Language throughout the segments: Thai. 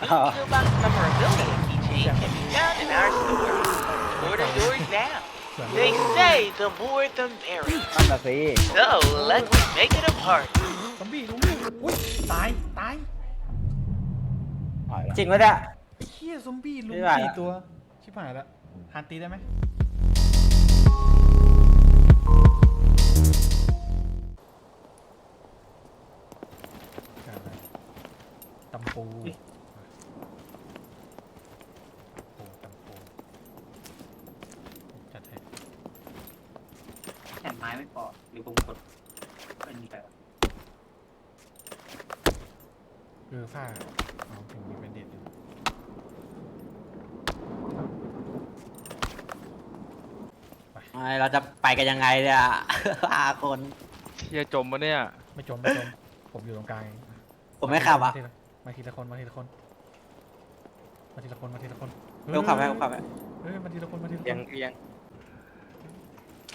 new Killbox memorabilia keychain can be found in our store. Order yours now. They say the more the merrier. นั่นน่ะสิ So let's make it a party. ซอมบี้ซอมบี้อุ้ยตายตายหายแล้วจริงปะเนี่ยไอ้เฮียซอมบี้ลุมไม่ไหวละ สี่ตัว ชิบหายแล้วฮันตีได้ไหมตำปูโอ้ตำปูจัดให้ แผ่นไม้ไม่พอหรือผมกดอันนี้ไปวะเออผ้าเอาถึงมีเป็นเด็ดอยู่ไอ้เราจะไปกันยังไงเนี่ย ห้าคน เชียจมมาเนี่ย ไม่จมไม่จม ผมอยู่ตรงกลางเองผมไม่ขับอะมาทีละคนมาทีละคน มาทีละคนมาทีละคนเดี๋ยวขับไปผมขับไปเฮ้ยมาทีละคนมาทีละคยังนยัง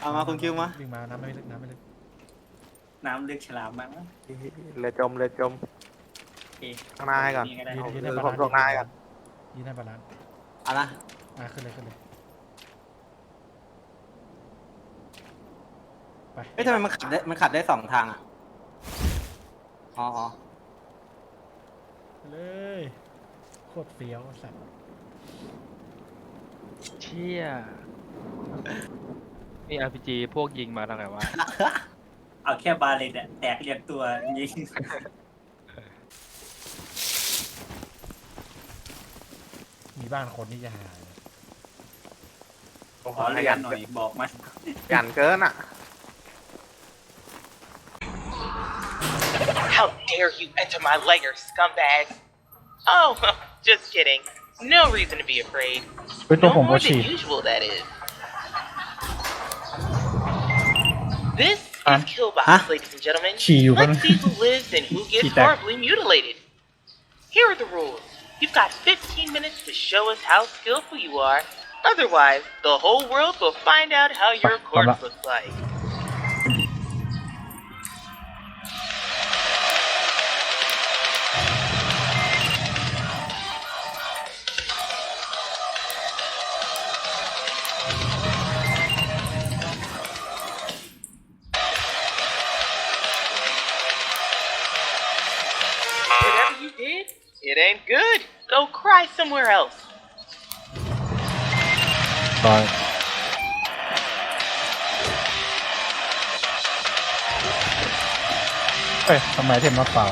เอามาคุณคิวมาวิ่งมาน้ำไม่ลึกน้ำไม่ลึกน้ำลึกฉลามมากนะเรือจมเรือจมโอเคข้างหน้าให้ก่อนก็ได้ยืนยืนเอให้อบาผลามนส่งนายก่อน ยืนให้บาลานซ์เอานะอะขึ้นเลยขึ้นเลยไปเฮ้ยทำไมมันขับได้มันขับได้สองทางอะอ๋ออ๋อไปเลยโคตรเฟี้ยวสัตว์เชี่ย นี่ RPG พวกยิงมาทางไหนวะ เอาแค่บาเลตอะแตกเรียงตัวยิงมีบ้านคนนี่จะหายขอเรียนหน่อยบอกมายันเกินอะ How dare you enter my lair, scumbag? Oh, just kidding. No reason to be afraid. เป็นตัว No ผมก็ more ฉี than ด usual, that is. This is? Killbox, huh? ladies and gentlemen. Let's see who lives and who gets horribly mutilated. Here are the rules. You've got 15 minutes to show us how skillful you are. Otherwise, the whole world will find out how your corpse looks like. Somewhere else. ตายเอ้ยทำไมเทมมาเปล่า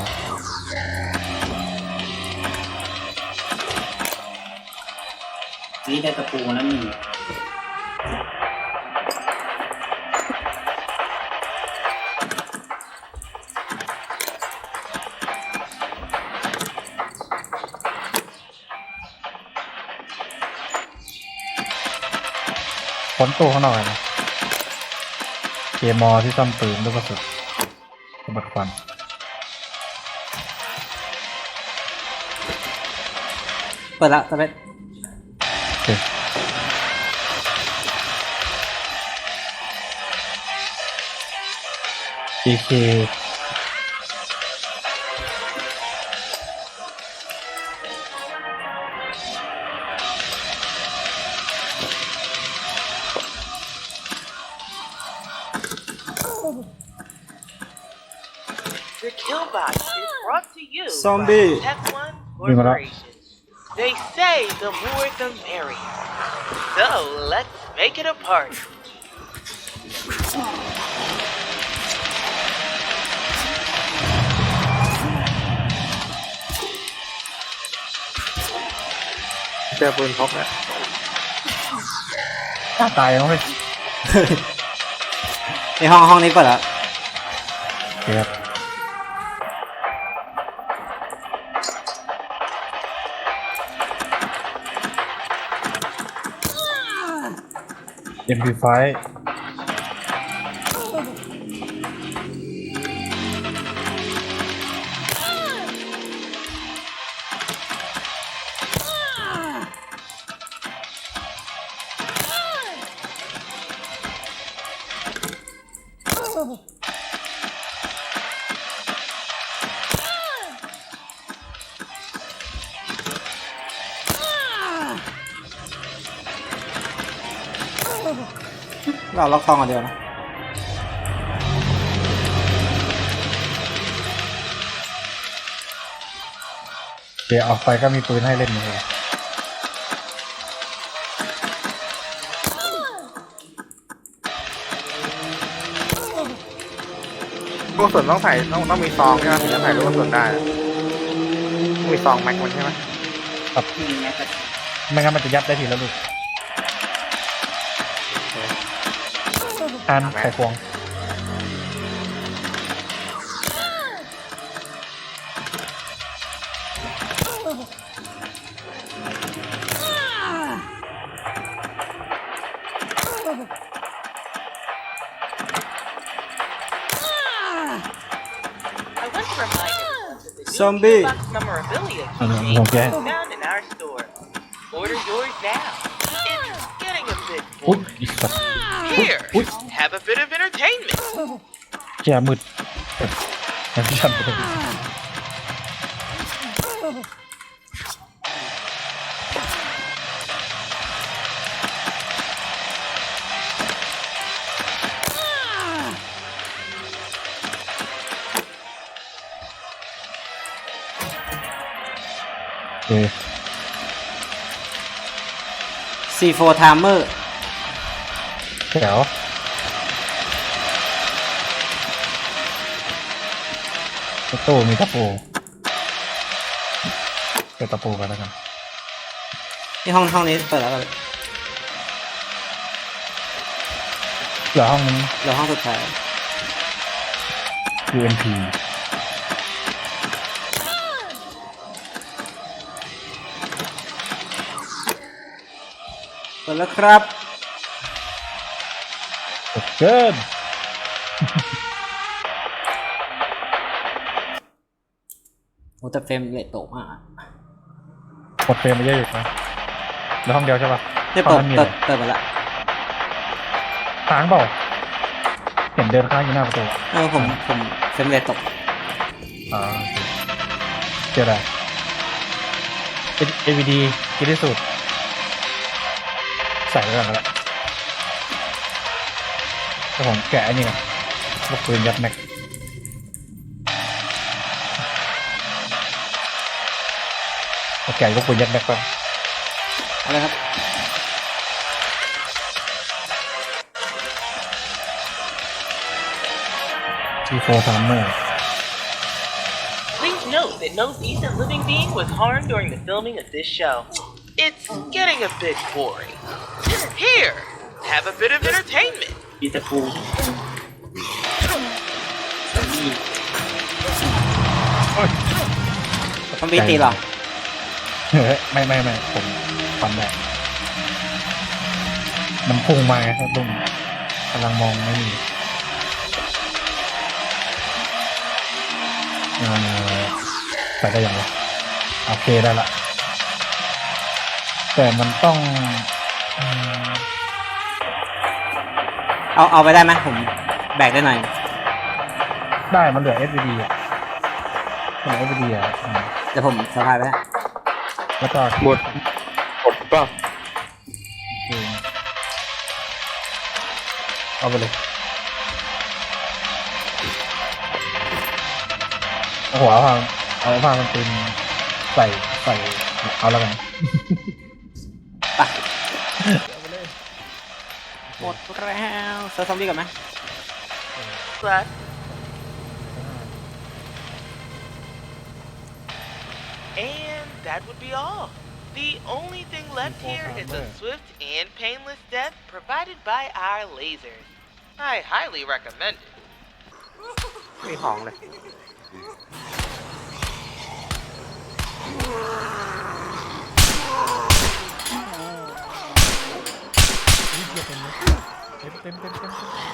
นี่ได้ตะปูแล้วมี นตู้ข้างนอกเลยนะเกมอที่ซ่อมปืนลูกกระสุนสมบัติควันเปิดละสเปซโอเคดีเค The Killbot is brought to you Zombie. by Tech One Bring it up. Corporation. They say the more the merrier. So let's make it a party. เจอปืนพกแล้ว อ้าวตายแล้วเฮ้ย ในห้องห้องนี้เปิดละ โอเคครับ MD5 เราล็อกทองกันเดียวนะเดี๋ยวออกไปก็มีปืนให้เล่นเลยลูกกระสุนต้องใส่ต้องต้องมีซองใช่ไหมถึงจะใส่ลูกกระสุนได้ต้องมีซองแม็กมันใช่ไหมมีแม็กกาซีนไม่งั้นมันจะยัดได้ทีละลูก Ano, keychain ano kaya? can be found in our store. Order yours now. It's getting a bit อุ๊ย boring. อีกสัตว์ เจ้ามืดยังไม่ชันไปเลยโอเค C4 Timer แถว ในตู้มีตะปูเก็บตะปูกันแล้วกันที่ห้องห้องนี้เปิดแล้วก็เหลือห้องนี้เหลือห้องสุดท้าย UMP เปิดแล้วครับเกิน แต่เฟรมเรทตกมากหมดเฟรมไปเยอะอยู่นะเหลือห้องเดียวใช่ปะเนี่ยห้อเปิงดนั้นมีเปิอะดไรเปิดมาละค้างเปล่าเห็นเดินค้างอยู่หน้าประตูเออผมผมเฟรมเรทตกอ่าโอเคเจออะไร AVD กินที่สุดใส่ไว้ก่อนก็แล้วแต่ผมแกะไอ้นี่ก่อนลูกปืนยัดแม็ก อาแกะลูกปืนยัดแม็กก่อนเอะไรครับทีโฟซัมเมอร์ Please note that no decent living being was harmed during the filming of this show. It's getting a bit boring. Here, have a bit of entertainment. มีตะปูซอมบี้ต้องบีตีเหรอเฮ้ย ไม่ไม่ไม่ผมฟันได้มันพุ่งมาไงครับลุงกำลังมองไม่มีเออใส่ได้ยังวะโอเคได้ละ แต่มันต้องอืมเอาเอาไปได้ไหมผมแบกได้หน่อย ได้มันเหลือ SVD อะมันเหลือ SVD อะอืมเดี๋ยวผมสะพายไปได้ แล้วก็หมดหมดป่ะอืมเอาไปเลยเอาหัวเอาผ้าเอาผ้ามันเป็นใส่ใส่เอาแล้วกันไปหมดแล้วเซิร์ฟซอมบี้ก่อนไหม But And that would be all. The only thing left here is a swift and painless death provided by our lasers. I highly recommend it. มีของเลย เ เต็มเต็มเต็มเต็ม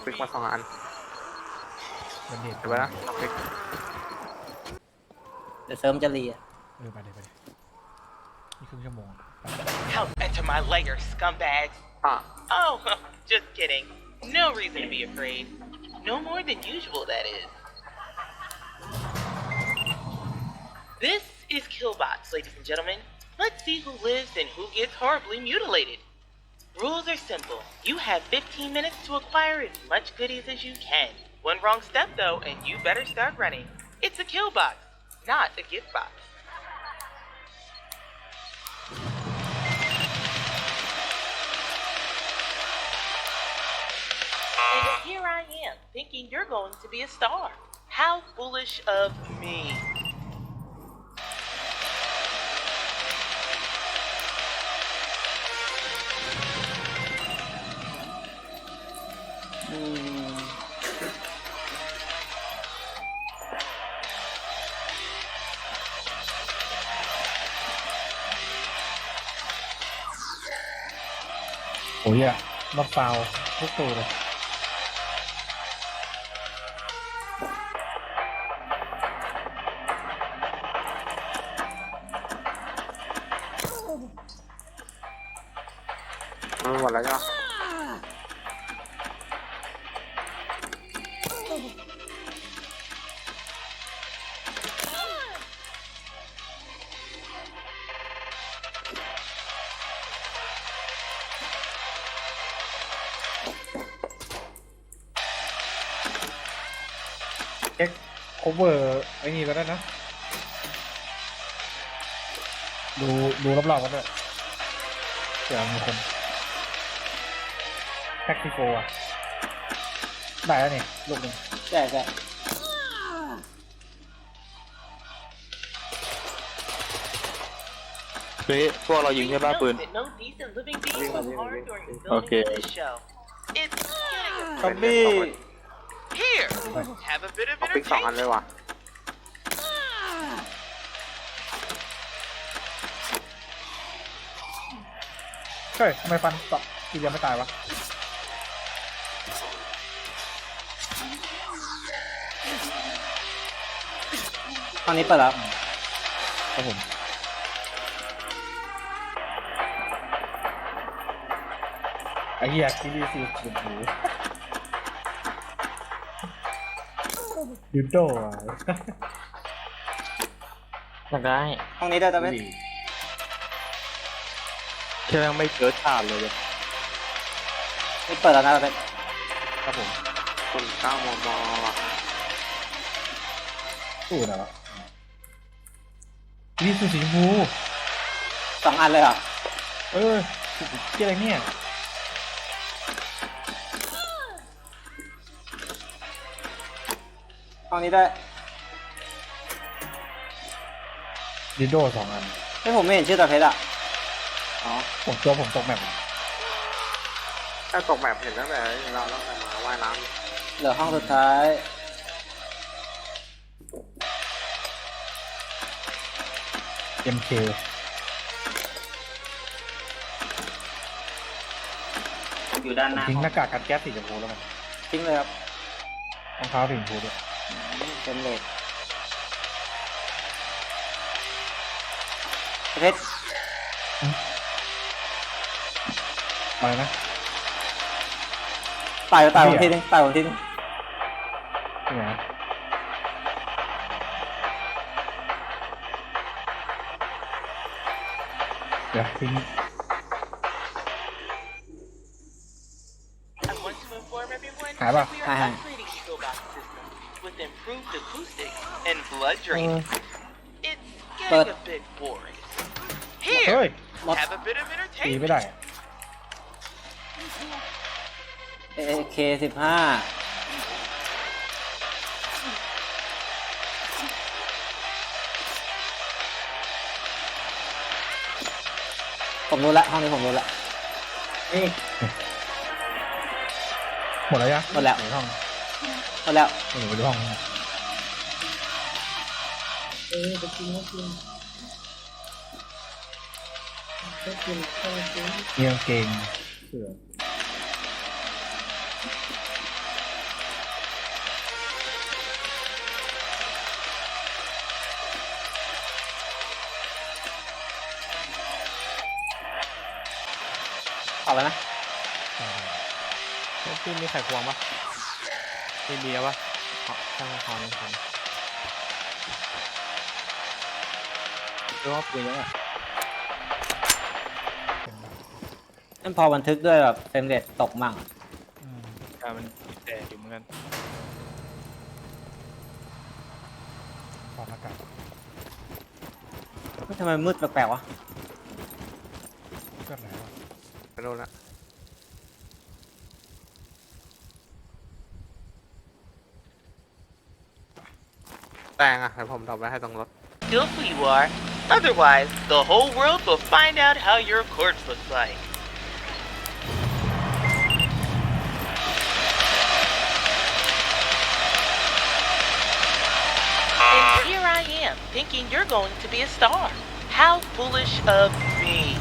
ได้ล็อกปิกมาสองอัน มันเด็ด เดี๋ยวไว้นะล็อกปิก เดี๋ยวเสริมจะรีอะ เออไปเลยไปเลยนี่ครึ่งชั่วโมงไป Help enter my lair, scumbags. อ่ะ Oh, just kidding. No reason to be afraid. No more than usual, that is. This is Killbots, ladies and gentlemen. Let's see who lives and who gets horribly mutilated. Rules are simple. You have 15 minutes to acquire as much goodies as you can. One wrong step, though, and you better start running. It's a kill box, not a gift box. And here I am, thinking you're going to be a star. How foolish of me. อ้ยอะนอกฟาทุกตัวเลยมันหมดแล้วจ้ะ ช็คโคเวอร์ไอ้นี่ก็ได้นะ ดูดูรอบๆกันด้วยเผื่อมีคนแท็กซี่โฟอะได้แล้วนี่ลูกหนึ่งใช่ใช่เฮ้ยพวกเรายิงใช่ป่ะปืน That no decent living being was harmed during the filming Okay. of this show. It's getting ซอมบี้ a- here. Have a bit of ล็อกปิกสองอัน entertainment. เลยว่ะเฮ้ยทำไมฟันต่อทีเดียวไม่ตายวะห้องนี้เปิดแล้วครับผมไอ้เหี้ยคิริซีสุดหู ยูโดอะอยากได้ห้องนี้ได้ตะเวนแค่ยังไม่เจอชาติเลยเลยนี่เปิดแล้วนะตะเวนครับผมคนเก้ามมว่ะตู้ไหนวะคิริซีสีชมพูสองอันเลยเหรอเออเกี่ยอะไรเนี่ย ห้องนี้ได้ดิโดสองอันไม่ผมไม่เห็นชื่อตะเพชรอะอ๋อผมตัวผมตกแมปอะถ้าตกแบบเห็นตั้งแต่เราตั้งแต่มาว่ายน้เหลือห้องสุดท้ายเอ็มเคอยู่ด้านหน้าทิ้งหน้ากากกันแก๊สสีชมพูแล้วมันทิ้งเลยครับรองเท้าสีชมพูด้วย เป็นเลทตะเพชรอะไรนะตายไปตายผมทีนึงตายผมทีนึงที่ไหนเดี๋ยวทิ้ง I want to inform everyone Hả bà? that we are Hả? Improved acoustics and blood เอ drain. อ It's But- getting a bit boring. เฮ้ย Here, have a bit of ตีไม่ entertainment. ได้อะเอเคสิบห้าผมรู้ละห้องนี้ผมรู้ละ หมดแล้วยังหมดแล้วในห้องหมดแล้วเออไปดูห้องนี้ เออไปกินก็กินก็กินก็กินมีกางเกงเสื้อเอาไปไหมเฮ้ยพี่มีไข่ควงปะพี่มีเอาปะเอาช่างคอน คอนดูว่าปืนยังไงนั่นพอบันทึกด้วยแบบเฟรมเรทตกมั่งอืมอ่ามันแต่อยู่เหมือนกันถอดหน้ากากเฮ้ยทำไมมืดแปลกๆวะเสื้อไหนวะไปโน่นละแตงอะเดี๋ยวผมทำไว้ให้ตรงรถ Skillful you are. Otherwise, the whole world will find out how your corpse looks like. And here I am, thinking you're going to be a star. How foolish of me.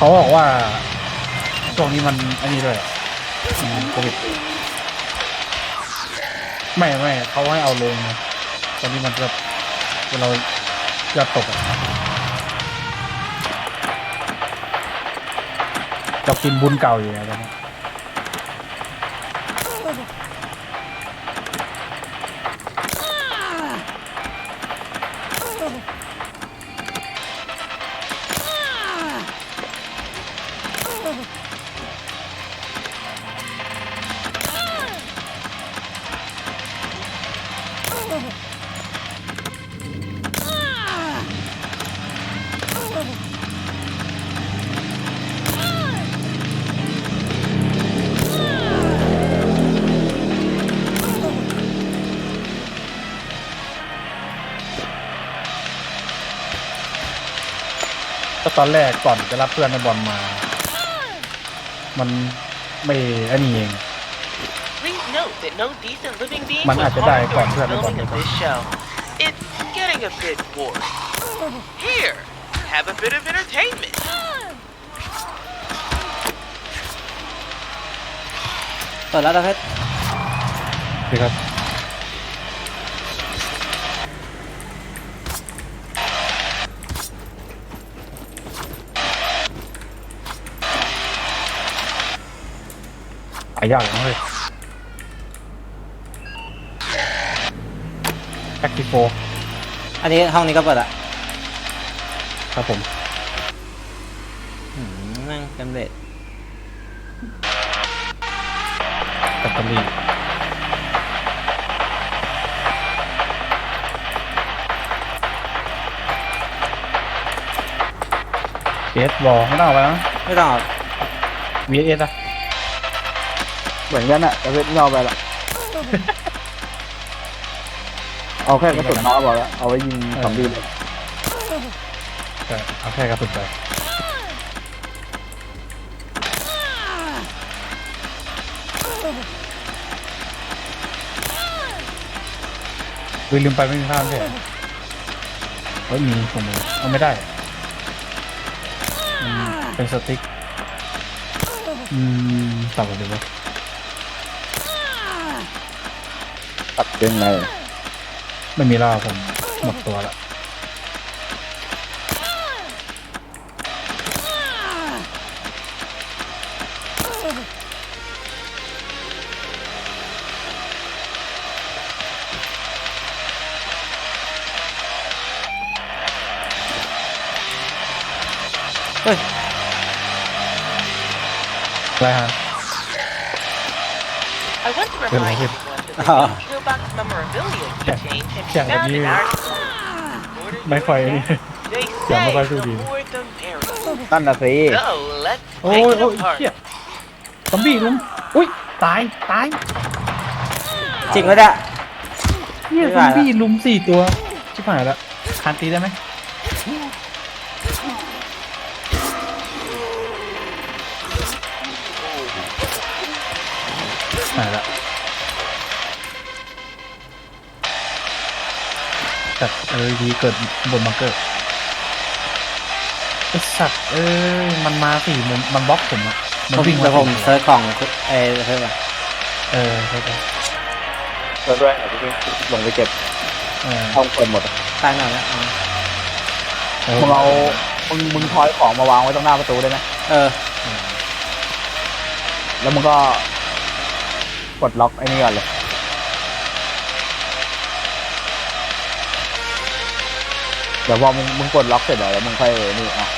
เขาบอกว่าช่วงนี้มันอันนี้ด้วยมันโควิดไม่ไม่เขาให้เอาลงนะตอนนี้มันจะเราจะตกจะกินบุญเก่าอยู่นะตอนนี้ ก็ตอนแรกก่อนจะรับเพื่อนในบอลมา มันไม่อันนี้เอง Please note that no decent living being มัน was อาจจะได้ harmed ก่อน during เพื่อนในบอล filming นะ of ครับ this show. It's getting a bit boring. Here, have a bit of entertainment. เปิดแล้วตาเพชรดีครับ หายากเลยนะเลยแอคทีโฟอันนี้ห้องนี้ก็เปิดละครับผม อืมแม่งเฟรมเรทแบตเตอรี่เอสบอลไม่ต้องเอาไปนะไม่ต้องเอา VS อะ เหมือนกันอะแต่เพื่อนไม่เอาไปละเอาแค่กระสุนน้อยบอกแล้วเอาไว้ยิงซอมบี้เลยแต่เอาแค่กระสุนไปลืมลืมไปไม่มีภาพใช่ไหมเฮ้ยมีผมมีเอาไม่ได้มันเป็นสติ๊ก อืมต่ำกว่าเดิมไหม ตัดเป็นไงไม่มีแล้วผมหมดตัวละเฮ้ยอะไรฮะ I want to Good remind idea. everyone that the Ah. new Killbox memorabilia keychain can be Yeah, found in you- our store. Order ไม่ค่อย yours now. They Yeah, say ไม่ค่อยสู้ the ดี more the merrier. นั่นน่ะสิ So let's โอ้ย take it โอ้ย apart. เชี่ยซอมบี้ลุมอุ้ยตายตายจริงก็ได้เฮียไม่ซไหวอมละ บี้ลุมสี่ตัวชิบหายละคานตีได้ไหม แต่เออดีเกิดบนบังเกอร์ไอสัตว์เอ้ยมันมาสี่มุมมันบล็อกผมอะมันผมวิ่งเดี๋ยวผมสี่เซิร์ชกล่องเอ้เซิร์ชก่อนเออใช่ใช่เปิดด้วยเดี๋ยวพี่ลงไปเก็บเออห้องเปิดหมดตั้งหน่อยนะเอาเออมึงเอามึงมึงทอยของมาวางไว้ตรงหน้าประตูได้ไหมเออ แล้วมึงก็กดล็อกไอ้นี่ก่อนเลย ดี๋ยวพอมึงมึงกดล็อกเสร็จเดี๋ยวมึงค่อยนี่อะ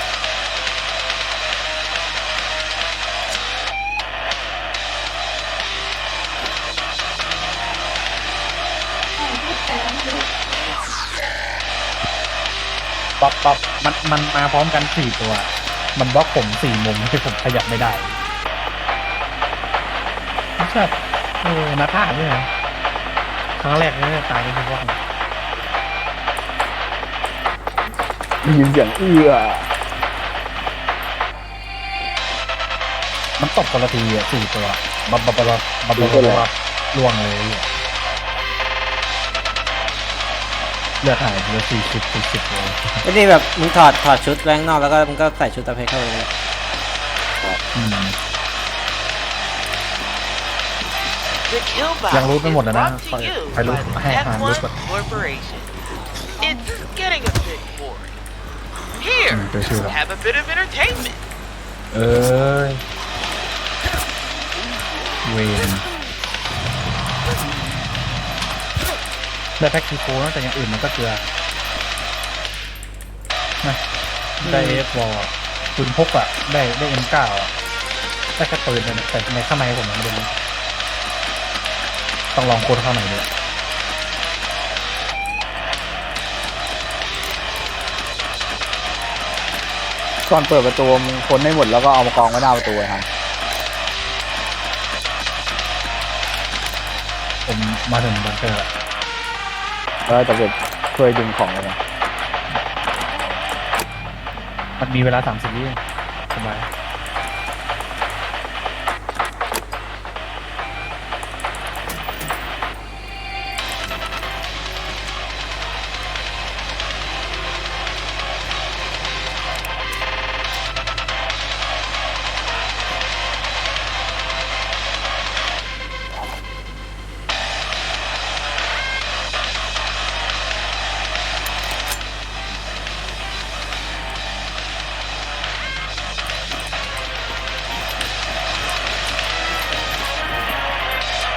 ปั๊บปั๊บมันมันมาพร้อมกันสี่ตัว มันบล็อกผมสี่มุมที่ผมขยับไม่ได้ไม่ใช่เออนาท่าเนี่ยนะครั้งแรกเนี่ยตายเป็นพวกนี้ ได้ยินเสียงเอื้อมันตกคนละทีอะสี่ตัวบับบับบับบับบับบับบับล่วงเลยอะเลือดหายเหลือสี่สิบสี่สิบเลยไอ้นี่แบบมึงถอดถอดชุดแว้งนอกแล้วก็มึงก็ใส่ชุดตะเพกเข้าไปเลยอืม The Killbot ยังรู้ไม่หมด is อะนะ brought to you ใครรู้ by ให้อาหารรู้ F1 ก่อน Corporation. It's getting a bit boring. Here, อืมไปชื่อละ have a bit of entertainment. เอ้ยเวนได้แพ็กคีโฟนะแต่อย่างอื่นมันก็เกลือนะได้เอฟวอลปืนพกอะได้ได้เอ็มเก้าอะได้แค่ปืนเลยนะแต่ในข้างในผมยังไม่ได้รู้ต้องลองโค้ดเข้าในเลย ก่อนเปิดประตูมึงคนให้หมดแล้วก็เอามากองไว้หน้าประตูเลยครับผมมาถึงบังเกอร์ละแล้วจะเก็บช่วยดึงของเลยนะมันมีเวลาสามสิบวิสบาย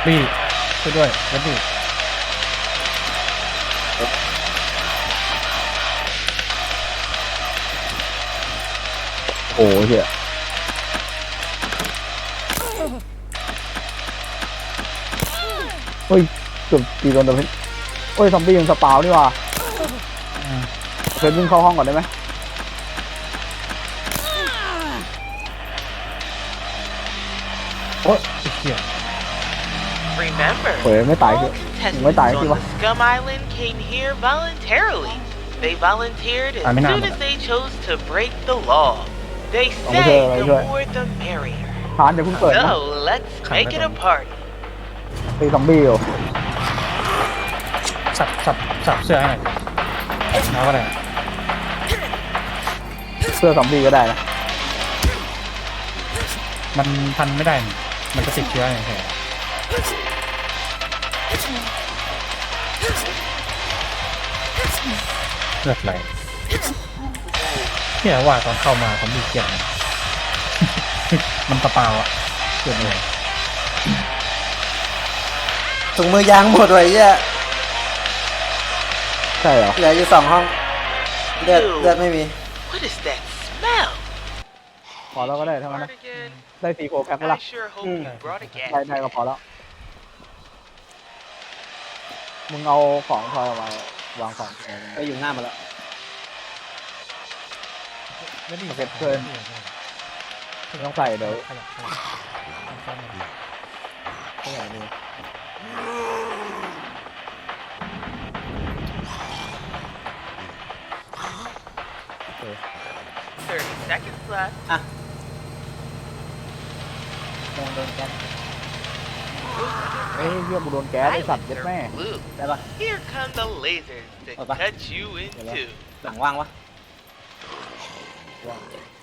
บี้ช่วยด้วยแล้วบี้โอ้เหี้ยเฮ้ยเกือบตีโดนตัวเพชรเฮ้ยซอมบี้ยังสปาวนี่หว่าเพชรวิ่งเข้าห้องก่อนได้ไหมโอ๊ยไอ้เหี้ย Remember, เฮ้ยไม่ตาย all คือ contestants Mới tải on chứ the mà. Scum Island came here voluntarily. They volunteered as À, mới nào soon mà. as they chose to break the law. They Ông say chơi, the ông chơi. more the merrier. ฐานเดี๋ยวเพิ่งเปิดนะ So let's Khẳng make định it a rồi. party. ตีซอมบี้อยู่สับสับสับเสื้อให้หน่อยเอาก็ได้เสื้อซอมบี้ก็ได้นะมันพันไม่ได้นี่มันจะติดเชื้ออย่างแท้ เลือดไหลเนี่ยว่าตอนเข้ามาผมมีเกียงมันกระเป๋าอะเกิดเลยถุงมือยางหมดเลยเนี่ยใช่เหรอ เหลืออยู่สองห้อง เลือดเลือดไม่มี What is that smell? พอแล้วก็ได้เท่านั้นนะ Cardigan, ได้สีโฟแพ็คไหม I ล่ะ sure hope Ừ. you brought a ได้ gas. ได้ก็พอแล้ว มึงเอาของพลอยออกมาวางของไปอยู่หน้ามาแล้วไม่ได้ไม่ต้องใส่เดี๋ยวขยับอย่านี้30 seconds left. ลองโดนกัน เฮ้ยเฮียกูโดนแก๊สไอสัตว์เย็ดแม่ blue. ได้ปะ Here come the lasers to Oh, bye. cut you in Yeah. two. หลังว่างปะ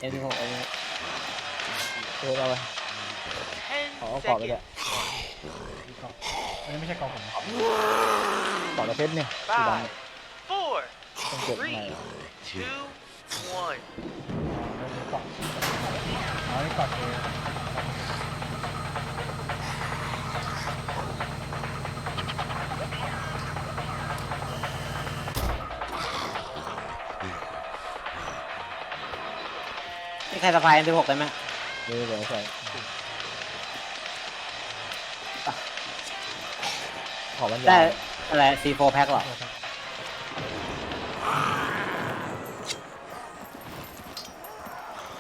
เอ็นหกเอ็นเออเอาไป Ten Oh, I'll follow seconds. อันนี้ไม่ใช่กองผมต่อตะเพชรเนี่ยสีดำ Five, four, ต้องเก็บ three, ไหน two, one. อ๋อนี่กอดเอ นี่ใครสะพายเอ็นหกได้ไหมเดี๋ยวเดี๋ยวใส่ขอบรรได้ยายอะไรซีโฟแพ็คหรอ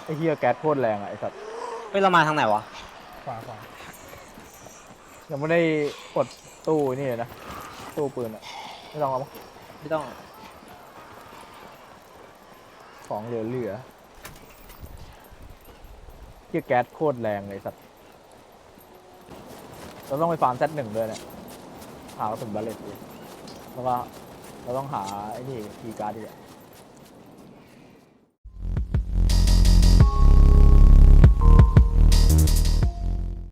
ไอ้เฮียแก๊สโคตรแรงอะไอสัตว์เฮ้ยเรามาทางไหนวะ ขวาขวายังไม่ได้กดตู้นี่เลยนะ ตู้ปืนอะ ไม่ต้องเอามั้งไม่ต้อง ของเหลือเหลือ เฮียแก๊สโคตรแรงเลยสัตว์เราต้องไปฟาร์มเซตหนึ่งด้วยเนี่ยหากระสุนบาเลตดิแล้วก็เราต้องหาไอ้นี่ทีการ์ดดีกว่า